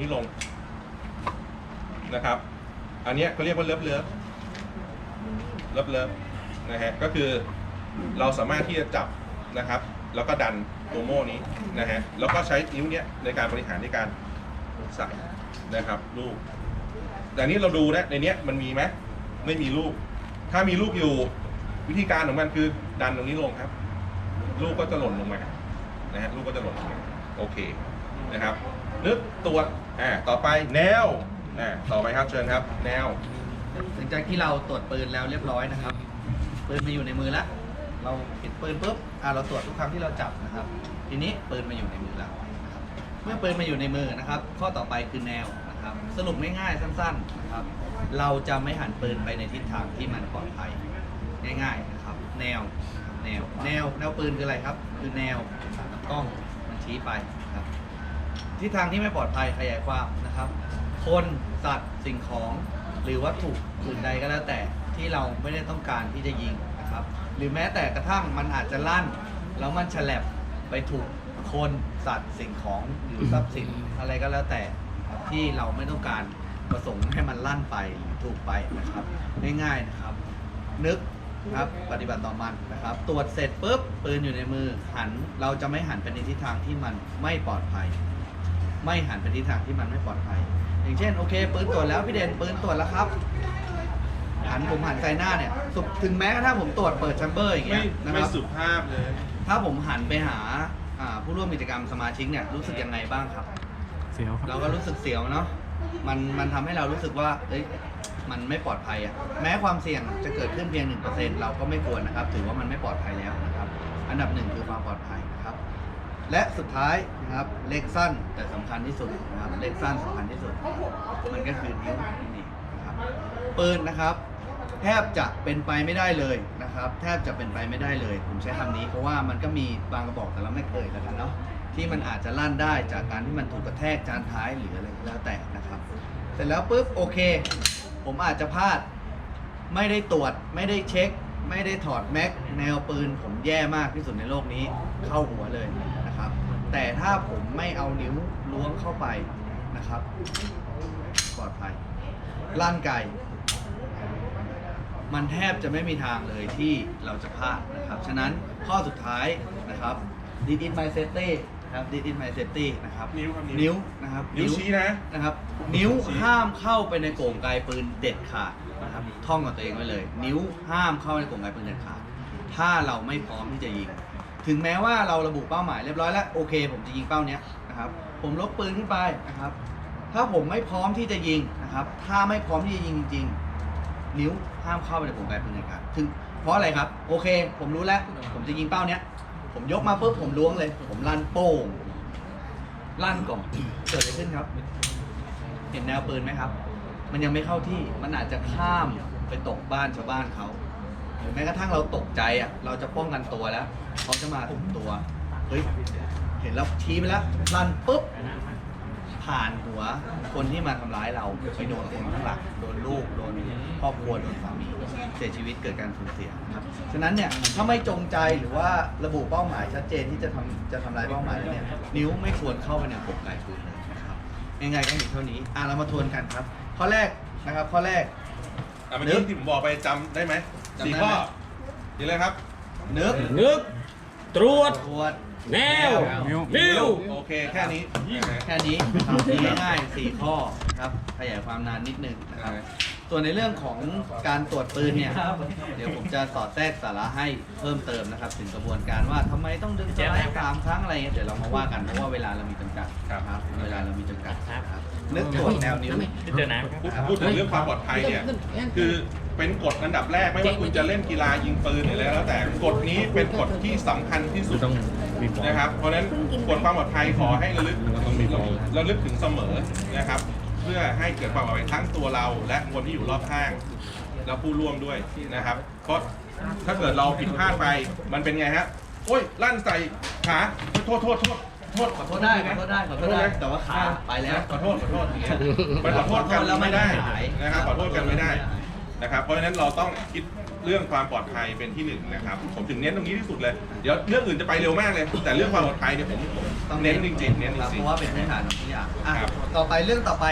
นี้ลงนะครับ อันเนี้ยเขาเรียกว่าเลิฟเลิฟเลิฟเลิฟนะฮะก็คือเราสามารถที่จะจับนะครับ แล้วก็ดันตัวโม่นี้นะฮะแล้วก็ใช้นิ้วเนี้ยในการบริหารในการใส่นะครับลูก แต่นนี้เราดูนะในเนี้ยมันมีไหมไม่มีลูก ถ้ามีลูกอยู่วิธีการของมันคือดันตรงนี้ลงครับ ลูกก็จะหล่นลงมานะฮะลูกก็จะหล่นลงมาโอเค นะครับ นึกตัวอ่าต่อไปแนวอ่าต่อไปครับเชิญครับ แนว หลังจากที่เราตรวจปืนแล้วเรียบร้อยนะครับ ปืนมาอยู่ในมือแล้ว เราปิดปืนปุ๊บอ่าเราตรวจทุกครั้งที่เราจับนะครับ ทีนี้ปืนมาอยู่ในมือแล้วนะครับเมื่อปืนมาอยู่ในมือนะครับ ข้อต่อไปคือแนวนะครับ สรุปง่ายๆสั้นๆนะครับ เราจะไม่หันปืนไปในทิศทางที่มันปลอดภัยง่ายๆนะครับ แนวแนวแนวแนวปืนคืออะไรครับ คือแนวกล้องมันชี้ไปครับ ทิศทางที่ไม่ปลอดภัยขยายความนะครับ คนสัตว์สิ่งของ หรือวัตถุอื่นใดก็แล้วแต่ที่เราไม่ได้ต้องการที่จะยิงนะครับ หรือแม้แต่กระทั่งมันอาจจะลั่น แล้วมันฉลับไปถูกคนสัตว์สิ่งของหรือทรัพย์สินอะไรก็แล้วแต่ครับที่เราไม่ต้องการประสงค์ให้มันลั่นไปถูกไปนะครับง่ายๆนะครับ นึกครับปฏิบัติต่อมันนะครับ ตรวจเสร็จปุ๊บปืนอยู่ในมือหันเราจะไม่หันไปในทิศทางที่มันไม่ปลอดภัย ไม่หันไปทิศทางที่มันไม่ปลอดภัย อย่างเช่นโอเคปืนตรวจแล้วพี่เด่นปืนตรวจแล้วครับหันผมหันใส่หน้าเนี่ยสุถึงแม้กระทั่งผมตรวจเปิดแชมเบอร์อย่างไม่เงี้ยนะคไม่รับ สุภาพเลยถ้าผมหันไปหาอ่าผู้ร่วมกิจกรรมสมาชิกเนี่ยรู้สึกยังไงบ้างครับ เสียวครับ เราก็รู้สึกเสียวเนาะ มันมันทำให้เรารู้สึกว่าเอ้ย มันไม่ปลอดภัยอะแม้ความเสี่ยงจะเกิดขึ้นเพียง 1%เราก็ไม่ควรนะครับ ถือว่ามันไม่ปลอดภัยแล้วนะครับ อันดับหนึ่งคือความปลอดภัยนะครับ และสุดท้ายนะครับเลขสั้นแต่สำคัญที่สุดนะครับเลขสั้นสำคัญที่สุด มันก็คือนิ้วนี่นะครับปืนนะครับ แทบจะเป็นไปไม่ได้เลยนะครับ แทบจะเป็นไปไม่ได้เลย ผมใช้คำนี้เพราะว่ามันก็มีบางกระบอกแต่เราไม่เคยแล้วกันเนาะที่มันอาจจะลั่นได้จากการที่มันถูกกระแทกจานท้ายหรืออะไรก็แล้วแต่นะครับ เสร็จแล้วปุ๊บโอเค ผมอาจจะพลาดไม่ได้ตรวจไม่ได้เช็ค ไม่ได้ถอดแม็กแนวปืน ผมแย่มากที่สุดในโลกนี้เข้าหัวเลย นะครับ แต่ถ้าผมไม่เอานิ้วล้วงเข้าไปนะครับปลอดภัยลั่นไก่มันแทบจะไม่มีทางเลยที่เราจะพลาดนะครับ ฉะนั้นข้อสุดท้ายนะครับ did it my safety นะครับ did it my safety นะครับ นิ้วครับนิ้วนิ้วนะครับ นิ้วชี้นะ นะครับ นิ้วชี้ห้ามเข้าไปในโก่งไกลปืนเด็ดขาดนะครับ ท่องกับตัวเองไว้เลย นิ้วห้ามเข้าในโก่งไกลปืนเด็ดขาด ถ้าเราไม่พร้อมที่จะยิง ถึงแม้ว่าเราระบุเป้าหมายเรียบร้อยแล้วโอเค ผมจะยิงเป้าเนี้ยนะครับผมลบปืนขึ้นไปนะครับ ถ้าผมไม่พร้อมที่จะยิงนะครับ ถ้าไม่พร้อมที่จะยิงจริงๆนิ้วห้ามเข้าไปในโป่งไกลปืนเด็ดขาดถึงเพราะอะไรครับโอเค ผมรู้แล้วผมจะยิงเป้าเนี้ยผมยกมาปุ๊บผมล้วงเลย ผมลั่นโป้งลั่นก่อนเกิดอะไรขึ้นครับ เห็นแนวปืนไหมครับ มันยังไม่เข้าที่มันอาจจะข้ามไปตกบ้านชาวบ้านเขา หรือแม้กระทั่งเราตกใจอะเราจะป้องกันตัวแล้วเขาจะมาถึงตัวเฮ้ยเห็นแล้วชี้ไปแล้วลั่นปุ๊บผ่านหัวคนที่มาทำร้ายเราไปโดนคนข้างหลังโดนลูกโดนครอบครัวโดนสามีเสียชีวิตเกิดการสูญเสียนะครับฉะนั้นเนี่ยถ้าไม่จงใจหรือว่าระบุเป้าหมายชัดเจนที่จะทำจะทำลายเป้าหมายแล้วเนี่ยนิ้วไม่ควรเข้าไปในปกไก่ปืนเลยนะครับยังไงก็มีเท่านี้อะเรามาทวนกันครับ ข้อแรกนะครับข้อแรก อะเมื่อนึกี้กที่ผมบอกไปจำได้ไหมจำได้ สี่ไหมข้อนี่เลยครับนึกนึก ตรวจ ตรวจแนวนิ้วนิ้วโอเคแค่นี้นะฮะแค่นี้นะครับง่ายๆสี่ข้อนะครับขยายความนานนิดนึงนะครับส่วนในเรื่องของการตรวจปืนเนี่ย เดี๋ยวผมจะสอดแทรกสาระให้เพิ่มเติมนะครับ ถึงกระบวนการว่าทำไมต้องดึงสไลด์สามครั้งอะไรเงี้ยเดี๋ยวเรามาว่ากันเพราะว่าเวลาเรามีจำกัดนะครับเวลาเรามีจำกัดนะครับนึกตรวจแนวนิ้วพี่เจอน้ำพูดพูดถึงเรื่องความปลอดภัยเนี่ยคือ เป็นกฎอันดับแรกไม่ว่าคุณจะเล่นกีฬายิงปืนหรืออะไรแล้วแต่กฎนี้เป็นกฎที่สำคัญที่สุดต้องมีบอลนะครับ เพราะฉะนั้นกฎความปลอดภัยขอให้ระลึกระลึกถึงเสมอนะครับ เพื่อให้เกิดความปลอดภัยทั้งตัวเรา และคนที่อยู่รอบข้าง และผู้ร่วมด้วยนะครับ เพราะถ้าเกิดเราผิดพลาดไปมันเป็นไงฮะโอ้ยลั่นใส่ขาโทษโทษโทษโทษขอโทษได้ขอโทษได้ขอโทษได้แต่ว่าขาไปแล้ว ขอโทษขอโทษอย่างเงี้ยไปขอโทษกันไม่ได้นะครับขอโทษกันไม่ได้ นะครับ เพราะฉะนั้นเราต้องคิดเรื่องความปลอดภัยเป็นที่หนึ่งนะครับ ผมถึงเน้นตรงนี้ที่สุดเลย เดี๋ยวเรื่องอื่นจะไปเร็วมากเลย แต่เรื่องความปลอดภัยเนี่ยผมผมต้องเน้นจริงๆ เน้นจครับริเพงราะว่าเป็นพื้นฐานของทุกอย่างอะครับ ต่อไปเรื่องต่อไป